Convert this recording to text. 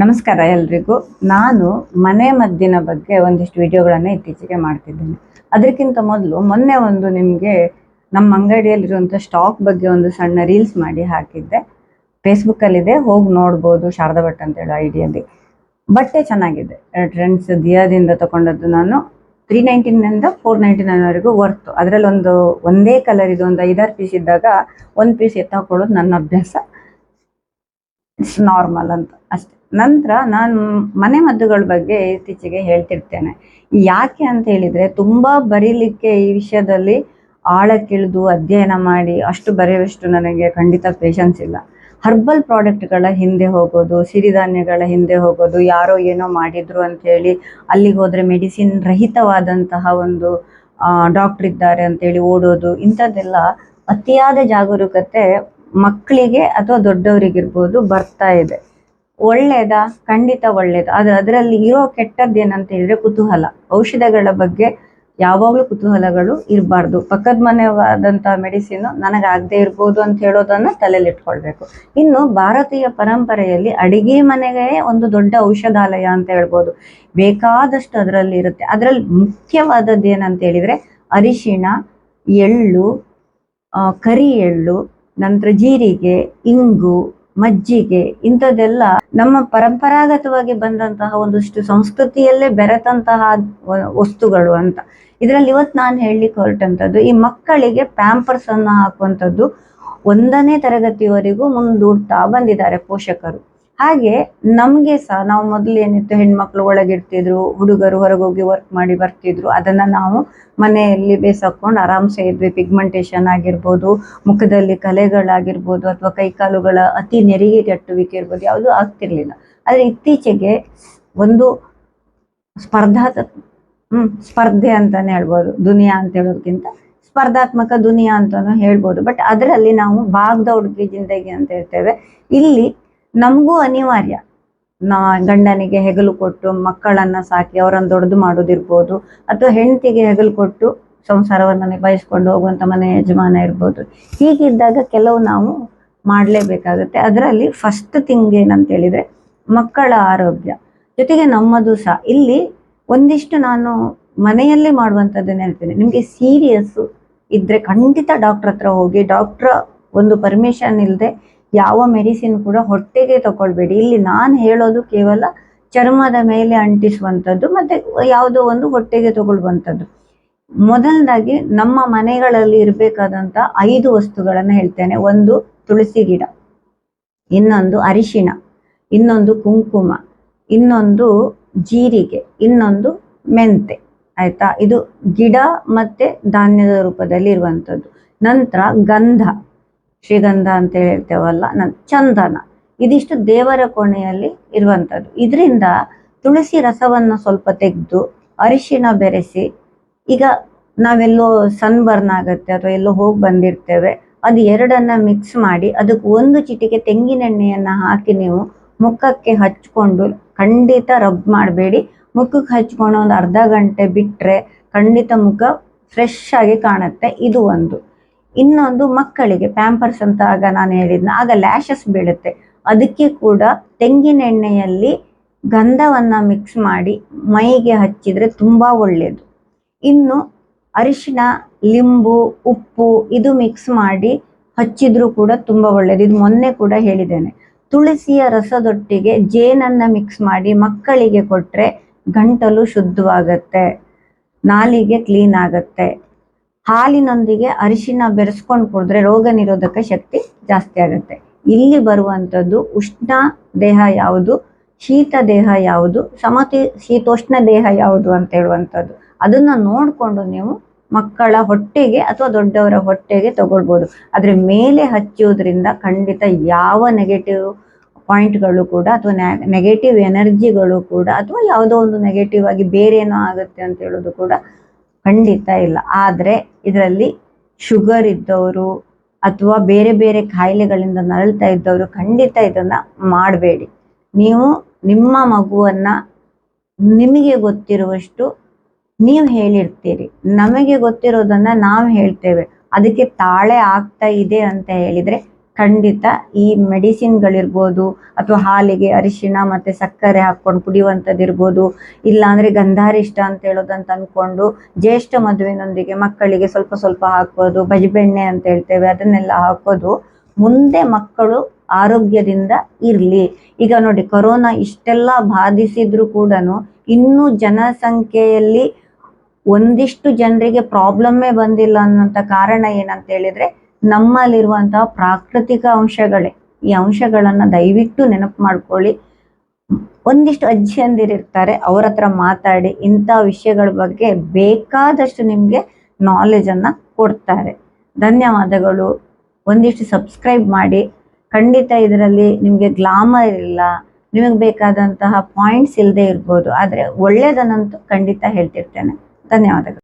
ನಮಸ್ಕಾರ ಎಲ್ರಿಗೂ. ನಾನು ಮನೆ ಮದ್ದಿನ ಬಗ್ಗೆ ಒಂದಿಷ್ಟು ವಿಡಿಯೋಗಳನ್ನು ಇತ್ತೀಚೆಗೆ ಮಾಡ್ತಿದ್ದೇನೆ. ಅದಕ್ಕಿಂತ ಮೊದಲು ಮೊನ್ನೆ ಒಂದು ನಿಮಗೆ ನಮ್ಮ ಅಂಗಡಿಯಲ್ಲಿರುವಂಥ ಸ್ಟಾಕ್ ಬಗ್ಗೆ ಒಂದು ಸಣ್ಣ ರೀಲ್ಸ್ ಮಾಡಿ ಹಾಕಿದ್ದೆ. ಫೇಸ್ಬುಕ್ಕಲ್ಲಿದೆ ಹೋಗಿ ನೋಡ್ಬೋದು ಶಾರದಾ ಭಟ್ ಅಂತ ಹೇಳೋ ಐಡಿಯಲ್ಲಿ ಬಟ್ಟೆ ಚೆನ್ನಾಗಿದೆ. ಟ್ರೆಂಡ್ಸ್ ದಿಯಾದಿಂದ ತಗೊಂಡದ್ದು ನಾನು ತ್ರೀ ನೈಂಟಿನಿಂದ ಫೋರ್ ನೈಂಟಿ ನೈನ್ವರೆಗೂ ವರ್ತು ಅದರಲ್ಲಿ ಒಂದು ಒಂದೇ ಕಲರ್ ಇದು. ಒಂದು ಐದಾರು ಪೀಸ್ ಇದ್ದಾಗ ಒಂದು ಪೀಸ್ ಎತ್ತಾಕೊಳ್ಳೋದು ನನ್ನ ಅಭ್ಯಾಸ. ಇಟ್ಸ್ ನಾರ್ಮಲ್ ಅಂತ. ಅಷ್ಟೇ. ನಂತರ ನಾನು ಮನೆ ಮದ್ದುಗಳ ಬಗ್ಗೆ ಇತ್ತೀಚೆಗೆ ಹೇಳ್ತಿರ್ತೇನೆ. ಯಾಕೆ ಅಂತ ಹೇಳಿದ್ರೆ ತುಂಬಾ ಬರೀಲಿಕ್ಕೆ ಈ ವಿಷಯದಲ್ಲಿ ಆಳಕ್ಕಿಳಿದು ಅಧ್ಯಯನ ಮಾಡಿ ಅಷ್ಟು ಬರೆಯುವಷ್ಟು ನನಗೆ ಖಂಡಿತ ಪೇಷನ್ಸ್ ಇಲ್ಲ. ಹರ್ಬಲ್ ಪ್ರಾಡಕ್ಟ್ಗಳ ಹಿಂದೆ ಹೋಗೋದು, ಸಿರಿಧಾನ್ಯಗಳ ಹಿಂದೆ ಹೋಗೋದು, ಯಾರೋ ಏನೋ ಮಾಡಿದ್ರು ಅಂತ ಹೇಳಿ ಅಲ್ಲಿಗೆ ಹೋದ್ರೆ ಮೆಡಿಸಿನ್ ರಹಿತವಾದಂತಹ ಒಂದು ಡಾಕ್ಟರ್ ಇದ್ದಾರೆ ಅಂತೇಳಿ ಓಡೋದು, ಇಂಥದ್ದೆಲ್ಲ ಅತಿಯಾದ ಜಾಗರೂಕತೆ ಮಕ್ಕಳಿಗೆ ಅಥವಾ ದೊಡ್ಡವರಿಗಿರ್ಬೋದು ಬರ್ತಾ ಇದೆ. ಒಳ್ಳೇದಾ? ಖಂಡಿತ ಒಳ್ಳೇದು. ಆದ್ರೆ ಅದರಲ್ಲಿ ಇರೋ ಕೆಟ್ಟದ್ದು ಏನಂತ ಹೇಳಿದ್ರೆ ಕುತೂಹಲ. ಔಷಧಗಳ ಬಗ್ಗೆ ಯಾವಾಗಲೂ ಕುತೂಹಲಗಳು ಇರಬಾರ್ದು. ಪಕ್ಕದ ಮನೆವಾದಂಥ ಮೆಡಿಸಿನ್ ನನಗಾಗದೇ ಇರ್ಬೋದು ಅಂತ ಹೇಳೋದನ್ನ ತಲೆಯಲ್ಲಿ ಇಟ್ಕೊಳ್ಬೇಕು. ಇನ್ನು ಭಾರತೀಯ ಪರಂಪರೆಯಲ್ಲಿ ಅಡಿಗೆ ಮನೆಗೆ ಒಂದು ದೊಡ್ಡ ಔಷಧಾಲಯ ಅಂತ ಹೇಳ್ಬೋದು. ಬೇಕಾದಷ್ಟು ಅದರಲ್ಲಿ ಇರುತ್ತೆ. ಅದರಲ್ಲಿ ಮುಖ್ಯವಾದದ್ದು ಏನಂತ ಹೇಳಿದ್ರೆ ಅರಿಶಿಣ, ಎಳ್ಳು ಕರಿ ಎಳ್ಳು, ನಂತರ ಜೀರಿಗೆ, ಇಂಗು ಮಜ್ಜಿಗೆ, ಇಂಥದ್ದೆಲ್ಲ ನಮ್ಮ ಪರಂಪರಾಗತವಾಗಿ ಬಂದಂತಹ ಒಂದಷ್ಟು ಸಂಸ್ಕೃತಿಯಲ್ಲೇ ಬೆರೆತಂತಹ ವಸ್ತುಗಳು ಅಂತ. ಇದರಲ್ಲಿ ಇವತ್ತು ನಾನು ಹೇಳಲಿಕ್ಕೆ ಹೊರಟಂಥದ್ದು, ಈ ಮಕ್ಕಳಿಗೆ ಪ್ಯಾಂಪರ್ಸ್ ಅನ್ನ ಹಾಕುವಂಥದ್ದು ಒಂದನೇ ತರಗತಿವರೆಗೂ ಮುಂದೂಡ್ತಾ ಬಂದಿದ್ದಾರೆ ಪೋಷಕರು. ಹಾಗೆ ನಮಗೆ ಸಹ ನಾವು ಮೊದಲು ಏನಿತ್ತು ಹೆಣ್ಮಕ್ಳು ಒಳಗಿರ್ತಿದ್ರು ಹುಡುಗರು ಹೊರಗೋಗಿ ವರ್ಕ್ ಮಾಡಿ ಬರ್ತಿದ್ರು, ಅದನ್ನ ನಾವು ಮನೆಯಲ್ಲಿ ಬೇಸಕೊಂಡು ಆರಾಮ್ಸೆ ಇದ್ವಿ. ಪಿಗ್ಮೆಂಟೇಷನ್ ಆಗಿರ್ಬೋದು, ಮುಖದಲ್ಲಿ ಕಲೆಗಳಾಗಿರ್ಬೋದು, ಅಥವಾ ಕೈಕಾಲುಗಳ ಅತಿ ನೆರಿಗೆ ಕಟ್ಟುವಿಕೆ ಇರ್ಬೋದು, ಯಾವುದು ಆಗ್ತಿರ್ಲಿಲ್ಲ. ಆದ್ರೆ ಇತ್ತೀಚೆಗೆ ಒಂದು ಸ್ಪರ್ಧಾತ, ಹ್ಮ್, ಸ್ಪರ್ಧೆ ಅಂತಾನೆ ಹೇಳ್ಬೋದು. ದುನಿಯಾ ಅಂತ ಹೇಳೋದಕ್ಕಿಂತ ಸ್ಪರ್ಧಾತ್ಮಕ ದುನಿಯಾ ಅಂತಾನು ಹೇಳ್ಬೋದು. ಬಟ್ ಅದರಲ್ಲಿ ನಾವು ಭಾಗದ ಹುಡುಗಿ ಜಿಂದಗಿ ಅಂತ ಹೇಳ್ತೇವೆ. ಇಲ್ಲಿ ನಮಗೂ ಅನಿವಾರ್ಯ. ನಾ ಗಂಡನಿಗೆ ಹೆಗಲು ಕೊಟ್ಟು ಮಕ್ಕಳನ್ನ ಸಾಕಿ ಅವರನ್ನು ದೊಡ್ಡದು ಮಾಡೋದಿರ್ಬೋದು, ಅಥವಾ ಹೆಂಡತಿಗೆ ಹೆಗಲು ಕೊಟ್ಟು ಸಂಸಾರವನ್ನು ನಿಭಾಯಿಸ್ಕೊಂಡು ಹೋಗುವಂತ ಮನೆ ಯಜಮಾನ ಇರ್ಬೋದು. ಹೀಗಿದ್ದಾಗ ಕೆಲವು ನಾವು ಮಾಡಲೇಬೇಕಾಗುತ್ತೆ. ಅದರಲ್ಲಿ ಫಸ್ಟ್ ಥಿಂಗ್ ಏನಂತ ಹೇಳಿದ್ರೆ ಮಕ್ಕಳ ಆರೋಗ್ಯ. ಜೊತೆಗೆ ನಮ್ಮದು ಸಹ. ಇಲ್ಲಿ ಒಂದಿಷ್ಟು ನಾನು ಮನೆಯಲ್ಲೇ ಮಾಡುವಂಥದ್ದನ್ನು ಹೇಳ್ತೇನೆ. ನಿಮಗೆ ಸೀರಿಯಸ್ಸು ಇದ್ದರೆ ಖಂಡಿತ ಡಾಕ್ಟ್ರ್ ಹತ್ರ ಹೋಗಿ ಡಾಕ್ಟರ್ ಒಂದು ಪರ್ಮಿಷನ್ ಇಲ್ಲದೆ ಯಾವ ಮೆಡಿಸಿನ್ ಕೂಡ ಹೊಟ್ಟೆಗೆ ತಗೊಳ್ಬೇಡಿ ಇಲ್ಲಿ ನಾನು ಹೇಳೋದು ಕೇವಲ ಚರ್ಮದ ಮೇಲೆ ಅಂಟಿಸುವಂಥದ್ದು ಮತ್ತೆ ಯಾವುದೋ ಒಂದು ಹೊಟ್ಟೆಗೆ ತಗೊಳ್ಳುವಂಥದ್ದು. ಮೊದಲದಾಗಿ ನಮ್ಮ ಮನೆಗಳಲ್ಲಿ ಇರಬೇಕಾದಂತ ಐದು ವಸ್ತುಗಳನ್ನ ಹೇಳ್ತೇನೆ. ಒಂದು ತುಳಸಿ ಗಿಡ, ಇನ್ನೊಂದು ಅರಿಶಿಣ, ಇನ್ನೊಂದು ಕುಂಕುಮ, ಇನ್ನೊಂದು ಜೀರಿಗೆ, ಇನ್ನೊಂದು ಮೆಂತೆ, ಆಯ್ತಾ? ಇದು ಗಿಡ ಮತ್ತೆ ಧಾನ್ಯದ ರೂಪದಲ್ಲಿ ಇರುವಂಥದ್ದು. ನಂತರ ಗಂಧ. ಶ್ರೀಗಂಧ ಅಂತ ಹೇಳ್ತೇವಲ್ಲ ನನ್ ಚಂದನ. ಇದಿಷ್ಟು ದೇವರ ಕೋಣೆಯಲ್ಲಿ ಇರುವಂಥದ್ದು. ಇದರಿಂದ ತುಳಸಿ ರಸವನ್ನು ಸ್ವಲ್ಪ ತೆಗೆದು ಅರಿಶಿನ ಬೆರೆಸಿ, ಈಗ ನಾವೆಲ್ಲೋ ಸನ್ ಬರ್ನ್ ಆಗತ್ತೆ, ಅಥವಾ ಎಲ್ಲೋ ಹೋಗಿ ಬಂದಿರ್ತೇವೆ, ಅದು ಎರಡನ್ನ ಮಿಕ್ಸ್ ಮಾಡಿ ಅದಕ್ಕೆ ಒಂದು ಚಿಟಿಕೆ ತೆಂಗಿನೆಣ್ಣೆಯನ್ನು ಹಾಕಿ ನೀವು ಮುಖಕ್ಕೆ ಹಚ್ಕೊಂಡು ಖಂಡಿತ ರಬ್ ಮಾಡಬೇಡಿ. ಮುಖಕ್ಕೆ ಹಚ್ಕೊಂಡು ಒಂದು ಅರ್ಧ ಗಂಟೆ ಬಿಟ್ರೆ ಖಂಡಿತ ಮುಖ ಫ್ರೆಶ್ ಆಗಿ ಕಾಣುತ್ತೆ. ಇದು ಒಂದು. ಇನ್ನೊಂದು ಮಕ್ಕಳಿಗೆ ಪ್ಯಾಂಪರ್ಸ್ ಅಂತ ಆಗ ನಾನು ಹೇಳಿದ್ನ, ಆಗ ಲ್ಯಾಶಸ್ ಬೀಳುತ್ತೆ. ಅದಕ್ಕೆ ಕೂಡ ತೆಂಗಿನೆಣ್ಣೆಯಲ್ಲಿ ಗಂಧವನ್ನು ಮಿಕ್ಸ್ ಮಾಡಿ ಮೈಗೆ ಹಚ್ಚಿದರೆ ತುಂಬ ಒಳ್ಳೆಯದು ಇನ್ನು ಅರಿಶಿಣ, ಲಿಂಬು, ಉಪ್ಪು ಇದು ಮಿಕ್ಸ್ ಮಾಡಿ ಹಚ್ಚಿದ್ರೂ ಕೂಡ ತುಂಬ ಒಳ್ಳೆಯದು ಇದು ಮೊನ್ನೆ ಕೂಡ ಹೇಳಿದ್ದೇನೆ. ತುಳಸಿಯ ರಸದೊಟ್ಟಿಗೆ ಜೇನನ್ನು ಮಿಕ್ಸ್ ಮಾಡಿ ಮಕ್ಕಳಿಗೆ ಕೊಟ್ಟರೆ ಗಂಟಲು ಶುದ್ಧವಾಗತ್ತೆ, ನಾಲಿಗೆ ಕ್ಲೀನ್ ಆಗತ್ತೆ. ಹಾಲಿನೊಂದಿಗೆ ಅರಿಶಿನ ಬೆರೆಸ್ಕೊಂಡು ಕುಡಿದ್ರೆ ರೋಗ ನಿರೋಧಕ ಶಕ್ತಿ ಜಾಸ್ತಿ ಆಗುತ್ತೆ. ಇಲ್ಲಿ ಬರುವಂಥದ್ದು ಉಷ್ಣ ದೇಹ ಯಾವುದು, ಶೀತ ದೇಹ ಯಾವುದು, ಸಮತಿ ಶೀತೋಷ್ಣ ದೇಹ ಯಾವುದು ಅಂತ ಹೇಳುವಂಥದ್ದು. ಅದನ್ನ ನೋಡಿಕೊಂಡು ನೀವು ಮಕ್ಕಳ ಹೊಟ್ಟೆಗೆ ಅಥವಾ ದೊಡ್ಡವರ ಹೊಟ್ಟೆಗೆ ತಗೊಳ್ಬೋದು. ಆದ್ರೆ ಮೇಲೆ ಹಚ್ಚುವುದರಿಂದ ಖಂಡಿತ ಯಾವ ನೆಗೆಟಿವ್ ಪಾಯಿಂಟ್ಗಳು ಕೂಡ ಅಥವಾ ನೆಗೆಟಿವ್ ಎನರ್ಜಿಗಳು ಕೂಡ ಅಥವಾ ಯಾವುದೋ ಒಂದು ನೆಗೆಟಿವ್ ಆಗಿ ಬೇರೆ ಏನೋ ಆಗುತ್ತೆ ಅಂತ ಹೇಳೋದು ಕೂಡ ಖಂಡಿತ ಇಲ್ಲ. ಆದ್ರೆ ಇದರಲ್ಲಿ ಶುಗರ್ ಇದ್ದವರು ಅಥವಾ ಬೇರೆ ಬೇರೆ ಕಾಯಿಲೆಗಳಿಂದ ನರಳ್ತಾ ಇದ್ದವರು ಖಂಡಿತ ಇದನ್ನ ಮಾಡಬೇಡಿ. ನೀವು ನಿಮ್ಮ ಮಗುವನ್ನ ನಿಮಗೆ ಗೊತ್ತಿರುವಷ್ಟು ನೀವು ಹೇಳಿರ್ತೀರಿ. ನಮಗೆ ಗೊತ್ತಿರೋದನ್ನ ನಾವು ಹೇಳ್ತೇವೆ. ಅದಕ್ಕೆ ತಾಳೆ ಆಗ್ತಾ ಇದೆ ಅಂತ ಹೇಳಿದ್ರೆ ಖಂಡಿತ ಈ ಮೆಡಿಸಿನ್ಗಳಿರ್ಬೋದು ಅಥವಾ ಹಾಲಿಗೆ ಅರಿಶಿಣ ಮತ್ತೆ ಸಕ್ಕರೆ ಹಾಕೊಂಡು ಕುಡಿಯುವಂಥದ್ದಿರ್ಬೋದು. ಇಲ್ಲಾಂದ್ರೆ ಗಂಧಾರಿಷ್ಟ ಅಂತ ಹೇಳೋದಂತ ಅನ್ಕೊಂಡು ಜ್ಯೇಷ್ಠ ಮದುವಿನೊಂದಿಗೆ ಮಕ್ಕಳಿಗೆ ಸ್ವಲ್ಪ ಸ್ವಲ್ಪ ಹಾಕೋದು ಬಜಬೆಣ್ಣೆ ಅಂತ ಹೇಳ್ತೇವೆ, ಅದನ್ನೆಲ್ಲ ಹಾಕೋದು ಮುಂದೆ ಮಕ್ಕಳು ಆರೋಗ್ಯದಿಂದ ಇರಲಿ. ಈಗ ನೋಡಿ ಕೊರೋನಾ ಇಷ್ಟೆಲ್ಲ ಬಾಧಿಸಿದ್ರು ಕೂಡ ಇನ್ನೂ ಜನಸಂಖ್ಯೆಯಲ್ಲಿ ಒಂದಿಷ್ಟು ಜನರಿಗೆ ಪ್ರಾಬ್ಲಮ್ಮೇ ಬಂದಿಲ್ಲ ಅನ್ನೋಂಥ ಕಾರಣ ಏನಂತ ಹೇಳಿದ್ರೆ ನಮ್ಮಲ್ಲಿರುವಂತಹ ಪ್ರಾಕೃತಿಕ ಅಂಶಗಳೇ, ಈ ಅಂಶಗಳನ್ನ ದಯವಿಟ್ಟು ನೆನಪು ಮಾಡ್ಕೊಳ್ಳಿ. ಒಂದಿಷ್ಟು ಅಜ್ಜಿಯಂದಿರಿರ್ತಾರೆ ಅವ್ರ ಹತ್ರ ಮಾತಾಡಿ, ಇಂಥ ವಿಷಯಗಳ ಬಗ್ಗೆ ಬೇಕಾದಷ್ಟು ನಿಮಗೆ ನಾಲೆಜನ್ನು ಕೊಡ್ತಾರೆ. ಧನ್ಯವಾದಗಳು. ಒಂದಿಷ್ಟು ಸಬ್ಸ್ಕ್ರೈಬ್ ಮಾಡಿ. ಖಂಡಿತ ಇದರಲ್ಲಿ ನಿಮಗೆ ಗ್ಲಾಮರ್ ಇಲ್ಲ ನಿಮಗೆ ಬೇಕಾದಂತಹ ಪಾಯಿಂಟ್ಸ್ ಇಲ್ಲದೆ ಇರ್ಬೋದು, ಆದರೆ ಒಳ್ಳೆಯದನ್ನಂತೂ ಖಂಡಿತ ಹೇಳ್ತಿರ್ತೇನೆ. ಧನ್ಯವಾದಗಳು.